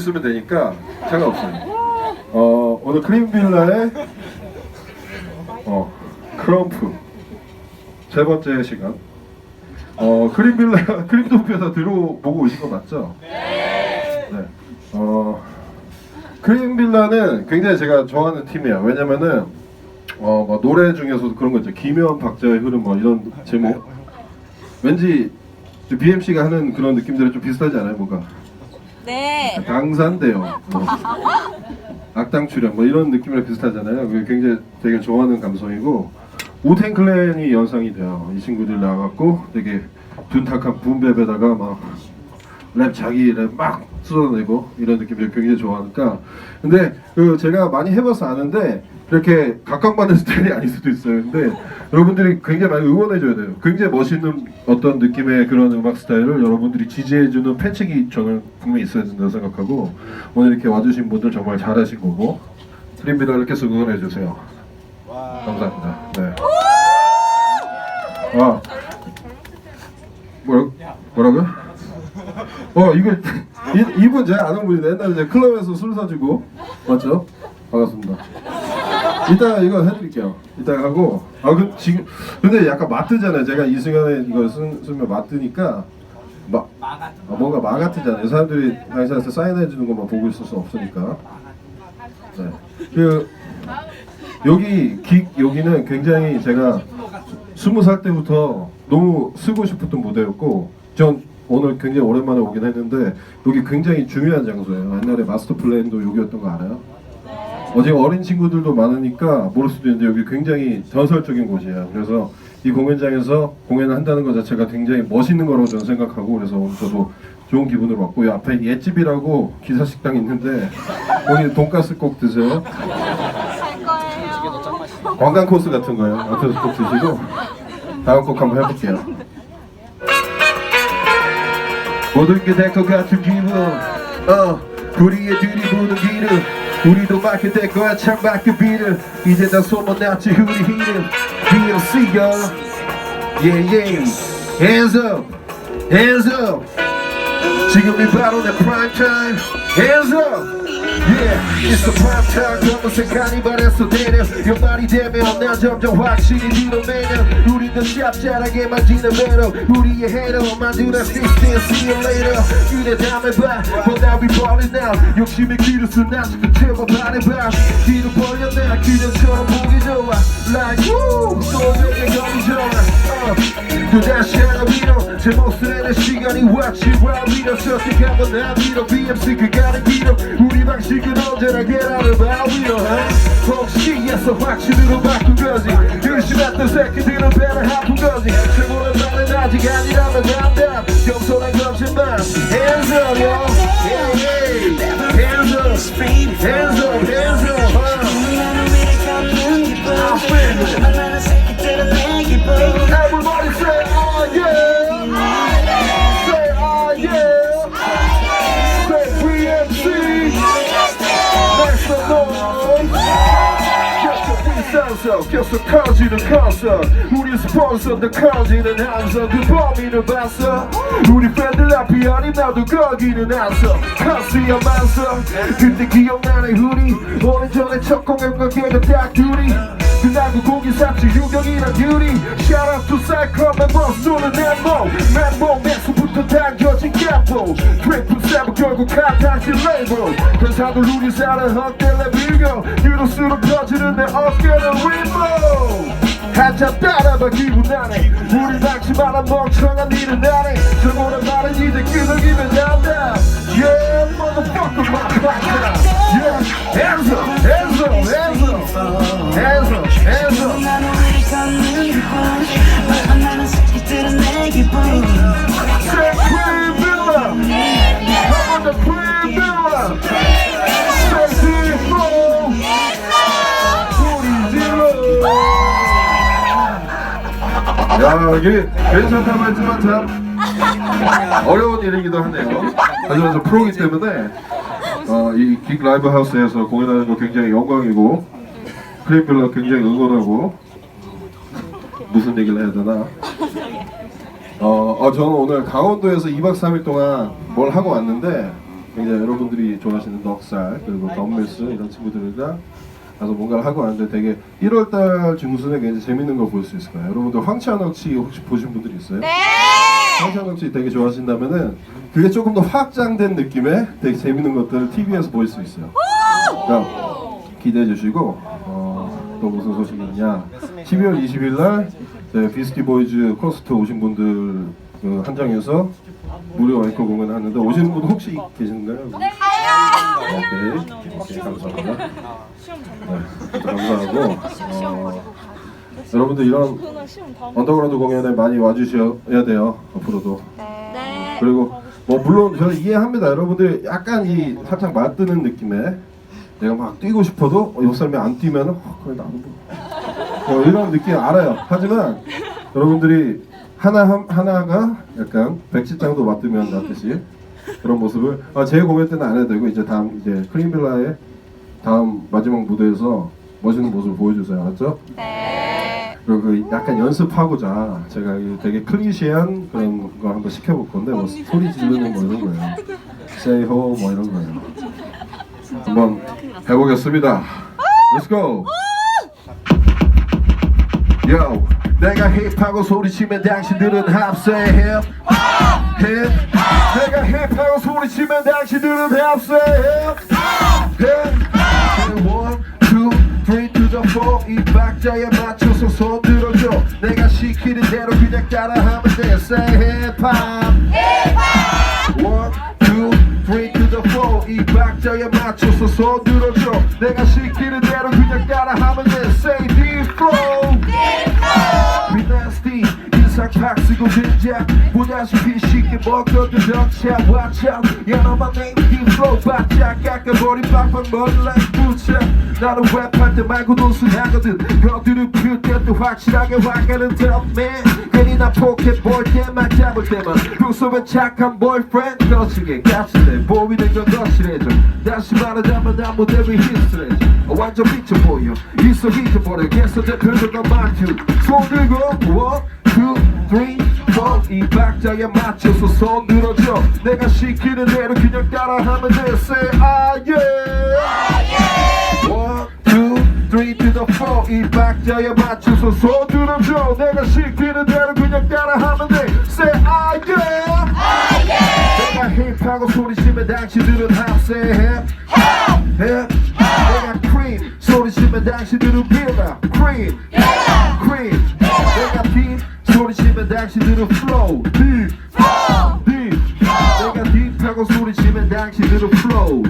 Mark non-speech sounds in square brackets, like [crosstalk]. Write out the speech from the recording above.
쓰면 되니까 상관없어요. 어, 오늘 크림빌라의 어, 크럼프 세 번째 시간. 어, 크림빌라 [laughs] 크림도피에서 들어보고 오신 거 맞죠? 네. 어, 크림빌라는 굉장히 제가 좋아하는 팀이에요. 왜냐면은 어, 뭐 노래 중에서도 그런 거 있죠. 기묘한 박자의 흐름 뭐 이런 제목. 왠지 BMC가 하는 그런 느낌들이 좀 비슷하지 않아요, 뭔가? 네. 강산대요. 뭐. 악당 출연 뭐 이런 느낌이랑 비슷하잖아요. 굉장히 되게 좋아하는 감성이고 우텐 클랜이 연상이 돼요. 이 친구들 나와갖고 되게 둔탁한 붐베베다가 막 랩 자기 랩 막 쏟아내고 이런 느낌을 굉장히 좋아하니까 근데 그 제가 많이 해봐서 아는데 이렇게 각광받는 스타일이 아닐 수도 있어요. 근데 여러분들이 굉장히 많이 응원해줘야 돼요. 굉장히 멋있는 어떤 느낌의 그런 음악 스타일을 여러분들이 지지해주는 팬층이 저는 분명히 있어야 된다고 생각하고 오늘 이렇게 와주신 분들 정말 잘하신 거고 트림비라를 계속 응원해주세요. 감사합니다. 네. 와. 뭐라, 뭐라고요? 어 이거 [laughs] 이, 이분 제가 아는 분인데 옛날에 클럽에서 술 사주고 맞죠? 반갑습니다. 이따 이거 해드릴게요. 이따 하고 아 그 지금 근데 약간 맞뜨잖아요. 제가 이승현의 이거 쓰, 쓰면 맞뜨니까 마, 아, 뭔가 마 같으잖아요. 사람들이 당신한테 사인해 주는 것만 보고 있을 수 없으니까. 네. 그 여기 기, 여기는 굉장히 제가 스무 살 때부터 너무 쓰고 싶었던 무대였고 전 오늘 굉장히 오랜만에 오긴 했는데 여기 굉장히 중요한 장소예요. 옛날에 마스터 플랜도 여기였던 거 알아요? 어제 어린 친구들도 많으니까 모를 수도 있는데 여기 굉장히 전설적인 곳이에요. 그래서 이 공연장에서 공연을 한다는 것 자체가 굉장히 멋있는 거라고 저는 생각하고 그래서 오늘 저도 좋은 기분으로 왔고 이 앞에 옛집이라고 기사 식당 있는데 거기 돈가스 꼭 드세요. 관광 코스 같은 거예요. 앞에서 꼭 드시고 다음 곡 한번 해볼게요. 모든 게될것 같은 기분 어 우리의 들이 부는 기름 우리도 맡게 될 거야 창밖의 비를 이제 다 소문났지 우리 힘은 BLC가 yeah yeah hands up hands up 지금이 바로 내 prime time hands up Yeah, it's the prime time 검은색 카니발에서 내려 연말이 되면 난 점점 확실히 드러내려 우리는 짭짤하게 만 지내배로 우리의 해로 만들어 system see you later. 그래 다음에 봐 보다 we ballin' now 욕심의 기르스 나지고 제발 말해봐 뒤로 벌려내 그녀처럼 보기 좋아. Like woo 또 내게 거리 좋아. Uh. 또 다시 하나 위로 제내 시간이 왔지. 와 위로 선택하면 나 위로 BMC. 그 가는 길로 우리 방식은 언제나 계란을 봐 위로 혹시에서 확신으로 바꾼 거지. 열심했던 새끼들은 배를 아픈 거지. 최고의 말은 아직 아니라면 담담 겸손한 거짓말 Hands up yo 비싸서 계속 커지는 콘서트 우리 스폰서도 커지는 함성 그 범인을 봤어? 우리 팬들 앞이 아닌 나도 거기는 안서. 커스야 만서. 그때 기억나네 우리 오래전에 첫 공연과 걔가 딱 둘이. 그날 그 고기 샀지 유경이랑 유리. Shout out to Cyclone 멤버 쏘는 엠모 멤버 맥스부터 당겨진 깜뽕 트리플 세븐 결국 한당신 레이블 대사들 우리 사랑 헛대래 비교 유독수로 펴지는 내 어깨는 윈보 한참 따라봐 기분 나네. 우리 당신 말한 멍청한 일은 나네. 저보다 말은 이제 끄덕이면 난다. Yeah motherfucker my partner 야 이게 괜찮다고 했지만 참 어려운 일이기도 하네요. 하지만 저 프로기 때문에 어, 이긱 라이브 하우스에서 공연하는 거 굉장히 영광이고 크림빌라 굉장히 응원하고 무슨 얘기를 해야 되나? 어, 어 저는 오늘 강원도에서 2박 3일 동안 뭘 하고 왔는데 굉장히 여러분들이 좋아하시는 넉살 그리고 덤밀스 이런 친구들이랑 가서 뭔가를 하고 왔는데 되게 1월달 중순에 굉장히 재밌는 걸 볼 수 있을 거예요. 여러분들 황치한억치 혹시 보신 분들 있어요? 네. 황치한억치 되게 좋아하신다면은 그게 조금 더 확장된 느낌의 되게 재밌는 것들을 TV에서 볼 수 있어요. 그러니까 기대해 주시고 어, 또 무슨 소식이 있냐 12월 20일 날 네, 비스티 보이즈 콘서트 오신 분들 그 한정해서 무료 앵커 공연을 하는데 오시는 분 혹시 계신가요? 네. 오케이, 오케이 감사합니다. 네, 감사하고 어, 여러분들 이런 언더그라운드 공연에 많이 와주셔야 돼요 앞으로도 네. 그리고 뭐 물론 저는 이해합니다. 여러분들 약간 이 살짝 맞드는 느낌에 내가 막 뛰고 싶어도 어, 옆 사람이 안 뛰면 어, 그래 나도 뭐 어, 이런 느낌 알아요. 하지만 여러분들이 하나 한- 하나가 약간 백지장도 맞으면 낫듯이 그런 모습을 아, 제 공연 때는 안 해도 되고 이제 다음 이제 크림빌라의 다음 마지막 무대에서 멋있는 모습을 보여주세요. 알았죠? 네. 그리고 그 약간 연습하고자 제가 이 되게 클리시한 그런 거 한번 시켜볼 건데 뭐 소리 지르는 뭐 이런 거예요. Say ho 뭐 이런 거예요. 한번 해보겠습니다. Let's go. Yo, 내가 힙하고 소리치면 당신들은 합세해. 힙. 내가 힙하고 소리치면 당신들은 합세해. 힙. One, the four. 이 박자에 맞춰서 손 들어줘. 내가 시키는 대로 그냥 따라하면 돼. Say hip hop. One, the four. 이 박자에 맞춰서 손 들어줘. 내가 시키는 대로 그냥 따라하면 돼. 팍 쓰고 등장 보다시피 쉽게 먹어도 덩차 Watch out 야 너만 내 deep flow 바짝 깎아버린 빡빡 머리 like 부채. 나는 랩할 때 말고 돈순하거든. 거들을 피울 때도 확실하게 화가는 덤맨 괜히 나 포켓 볼 때만 잡을 때만. 평소에 착한 boyfriend 거치게. 같이내 보이는 건 거칠해져. 다시 말하자면 난 무대 위 히스레져 완전 미쳐 보여. 있어 잊어버려 개서 대표적인 마주 손 들고 one two three four 이 박자에 맞춰서 손 들어줘. 내가 시키는 대로 그냥 따라하면 돼 say ah yeah one two three to the four 이 박자에 맞춰서 손 들어줘. 내가 시키는 대로 그냥 따라하면 돼 say ah yeah 내가 힙하고 소리 치면 당신들은 합세해. 힙 내가 크림 소리치면 당신들은 빌라 크림 크림 내가 딥 소리치면 당신들은 flow. 딥 딥. 내가 딥하고 소리치면 당신들은 flow